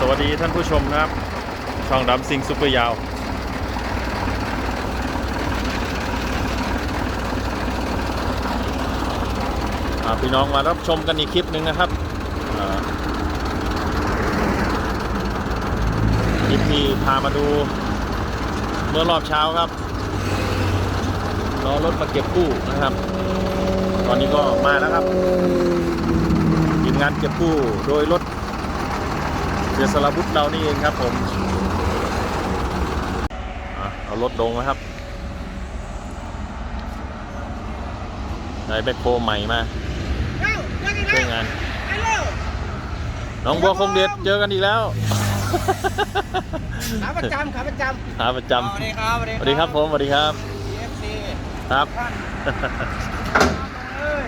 สวัสดีท่านผู้ชมนะครับ ช่องดำซิงซุปเปอร์ยาวอ่าพี่น้องมารับชมกันอีกคลิปหนึ่งนะครับอ่าคลิปที่พามาดูเมื่อรอบเช้าครับรอรถมาเก็บกู้นะครับ ตอนนี้ก็มาแล้วครับทีมงานเก็บกู้โดยรถ สียสละบุตรเรานี่เองครับผมอะเอารถลงนะครับได้แบ็คโฮใหม่มาช่วยงาน น้องบัวคงเด็ดเจอกันอีกแล้วขาประจำขาประจำหาประจำสวัสดีครับสวัสดีครับผมสวัสดีครับเอฟซีครับ ท่านเอ้ย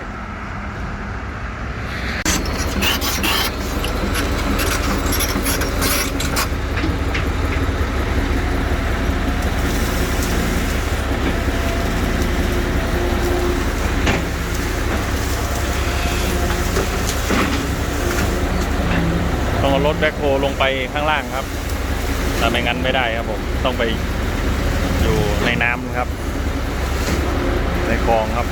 ต้องเอา รถแบ็คโฮลงไปข้างล่างครับถ้าไม่งั้นไม่ได้ครับผม ต้องไปอยู่ในน้ำครับ ในคลองครับ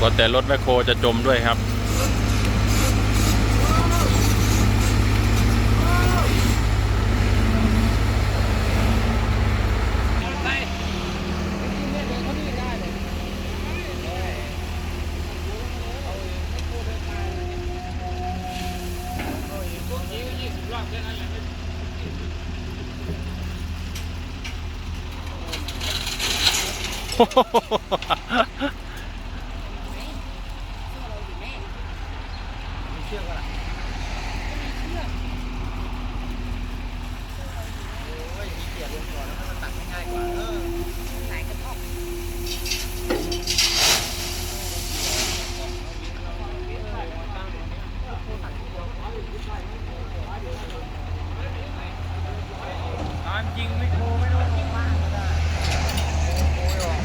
ก็แต่รถแบ็คโฮจะจมด้วยครับ ไปกินเนี่ยเดินเขานี่ได้เลยพวกนี้ก็ยี่สิบรอบแค่นั้นแหละ เชื่อว่าโอ้ยมีเกียร์ลงก่อนแล้วมันตัดง่ายกว่าเออไหนกระท่อมตามจริงไม่โคไม่ต้องคิดมากก็ได้โอ้ยออก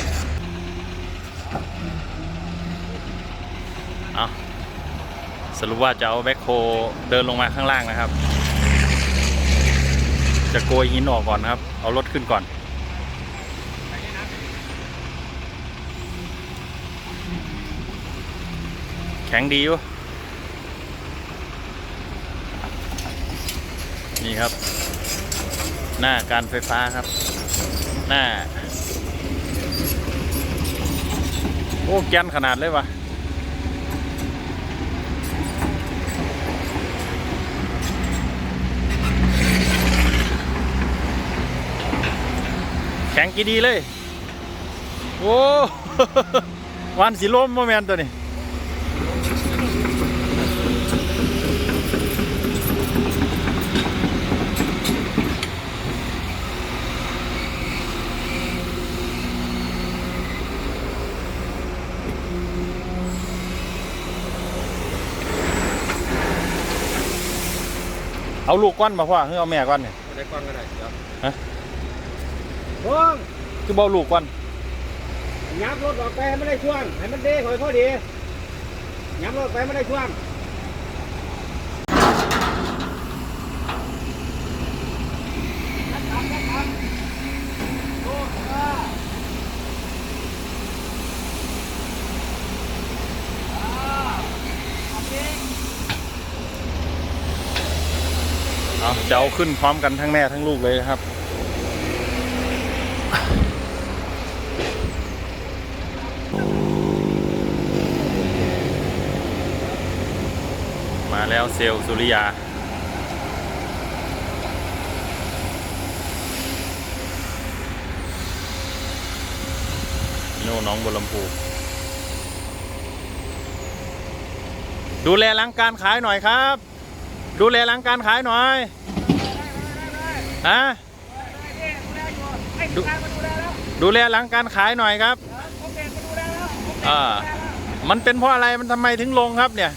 เอา สรุปว่าจะเอาแบ็คโฮเดินลงมาข้างล่างนะครับ จะโกยหินออกก่อนนะครับ เอารถขึ้นก่อนแข็งดีอยู่นี่ครับ หน้าการไฟฟ้าครับ หน้า โอ้แกนขนาดเลยวะ แข็งกี่ดีเลย โอ้วันสีลมโมแมนตัวนี้เอาลูกก้อนมาพ่อเฮ้ยเอาแม่ก้อนเนี่ยได้กว้างก็ได้เดี๋ยวฮะ พวงคือเบาลูกก้อนยับรถออกไปให้มันได้ช่วงให้มันเด้คอยพอดียับรถไปไม่ได้ช่วงโอ้เออเอาจะเอาขึ้นพร้อมกันทั้งแม่ทั้งลูกเลยนะครับ มาแล้วเซลสุริยา โน่น้องบัวลำพู ดูแลหลังการขายหน่อยครับ ดูแลหลังการขายหน่อยฮะดดูแลหลังการขายหน่อยครับอ่ามันเป็นเพราะอะไรมันทำไมถึงลงครับเนี่ย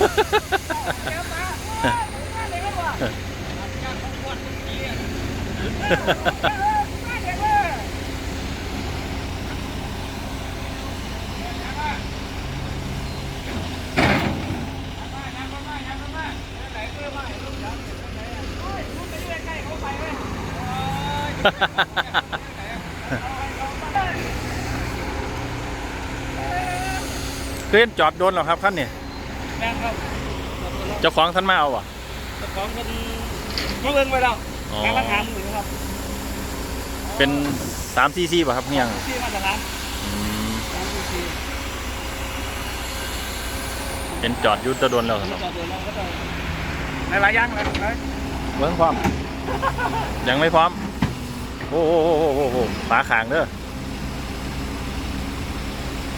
เคลื่อนจอดโดนหรอครับขั้นเนี่ย แม่งครับเจ้าของท่านมาเอาอะเจ้าของคนมาเบิ่งไปแล้วอ๋อการราคาหนึ่งครับ เป็นสามซีซีป่ะครับเนี่ยงที่มาตรฐานอืมสามสิบสี่เป็นจอดอยุตะโดนแล้วสำหรับต่อเดือนเราก็ต้องในหลายอย่างเลยนะเบิ้งความยังไม่พร้อมโอ้โหโอ้โหโอ้โหฝาขางเด้อ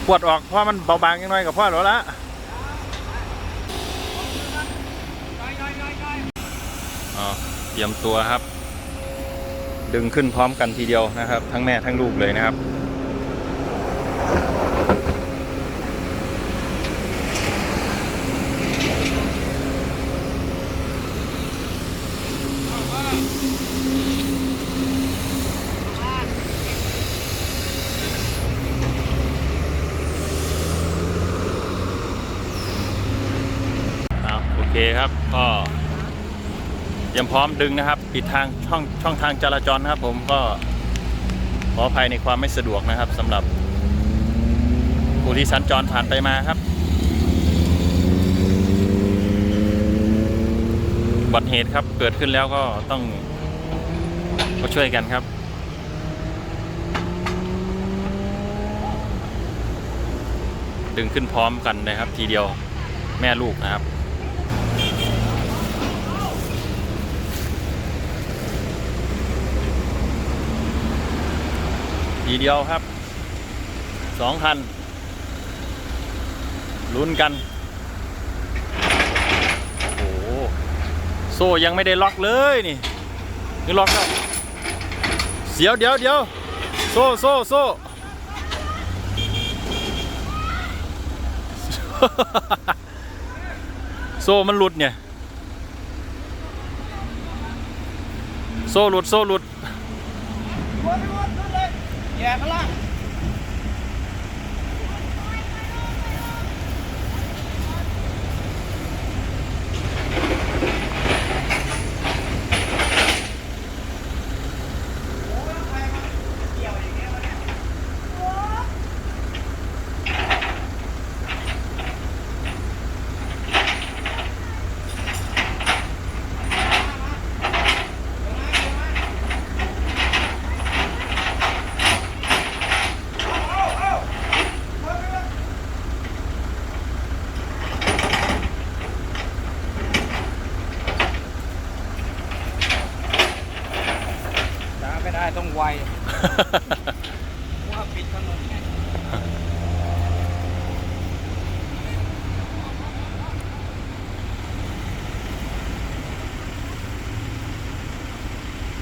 ปวดออกเพราะมันเบาบางยังน้อยกับพ่อหรอละอ๋อ เตรียมตัวครับ ดึงขึ้นพร้อมกันทีเดียวนะครับ ทั้งแม่ทั้งลูกเลยนะครับเอาโอเคครับก็ ยมพร้อมดึงนะครับ ปิดทางช่องช่องทางจราจรนะครับ ผมก็ขออภัยในความไม่สะดวกนะครับสำหรับผู้ที่สัญจรผ่านไปมาครับอุบัติเหตุครับเกิดขึ้นแล้วก็ต้องก็ช่วยกันครับ ดึงขึ้นพร้อมกันนะครับ ทีเดียวแม่ลูกนะครับ ทีเดียวครับสองคันลุ้นกัน โอ้โหโซ่ยังไม่ได้ล็อกเลยนี่นี่ล็อกแล้วเสียวเดี๋ยวเดี๋ยวโซ่โซ่โซ่โซ่มันหลุดเนี่ย โซ่หลุด โซ่หลุด วนวนขึ้นเลย แย่มาล่า ไม่ได้ต้องไวว่าปิดถนนไง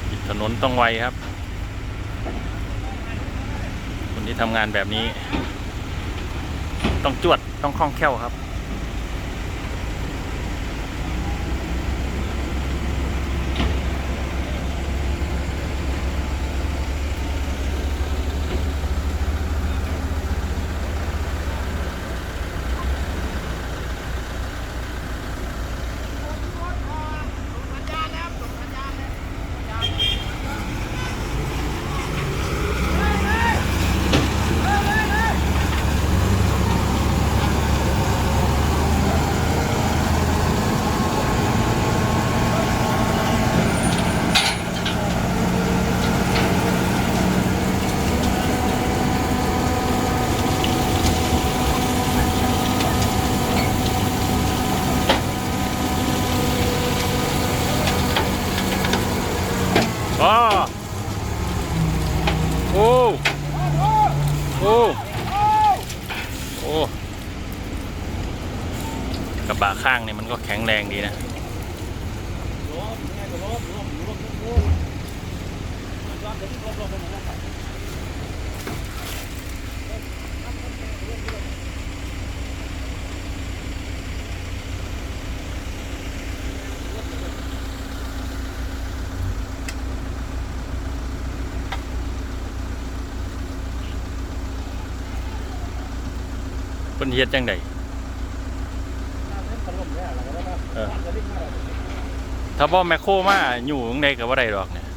ปิดถนนต้องไวครับ คนที่ทำงานแบบนี้ ต้องจวดต้องคล่องแคล่วครับ อ๋อโอ้ โอ้ โอ้ กระบะข้างเนี่ยมัน ก็แข็งแรงดีนะเดี๋ยวลบลบไปหมดแล้วครับเพิ่นเฮ็ดจังได ถล่มแล้วแล้วก็ได้ เออจะรีบมาวถ้าบ่แมคโครมาอยู่จังไดก็บ่ได้ดอกเนี่ย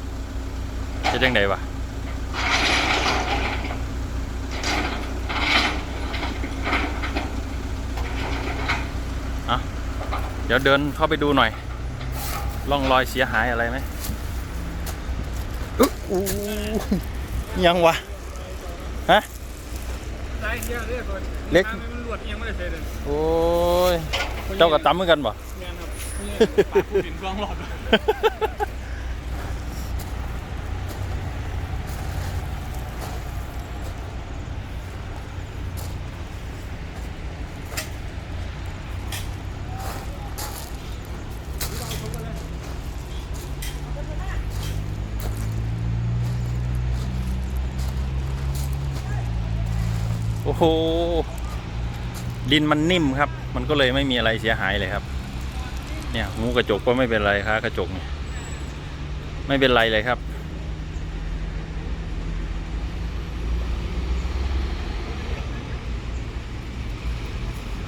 จะยังไงวะเดี๋ยวเดินเข้าไปดูหน่อยร่องรอยเสียหายอะไรไหมอุ๊ยอู้ยังวะ ฮะ เล็ก มันรวดยังไม่ได้เสร็จเลยโอ้ย เจ้ากับตำเหมือนกันบ่งานครับนี่ปากผู้ดินกองหลอดโอ้โห ดินมันนิ่มครับ มันก็เลยไม่มีอะไรเสียหายเลยครับ เนี่ยหูกระจกก็ไม่เป็นไรครับกระจกเนี่ยไม่เป็นไรเลยครับ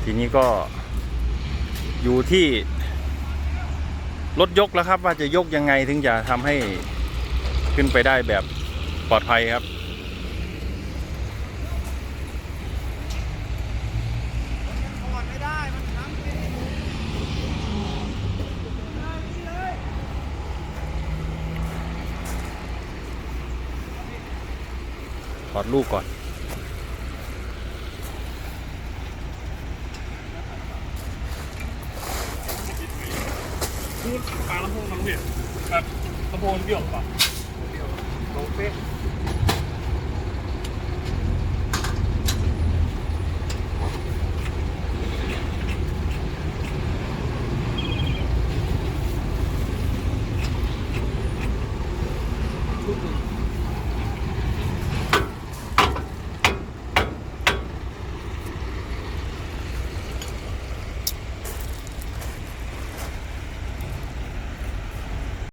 ทีนี้ก็อยู่ที่รถยกแล้วครับ ว่าจะยกยังไงถึงจะทำให้ขึ้นไปได้แบบปลอดภัยครับ ไม่ได้ มันทำไม่ได้ ถ อดลูกก่อนพูดปลาลำโพงทางเวียดแบบลำโพงเบี้ยวป่ะเบี้ยวลงเป๊ะ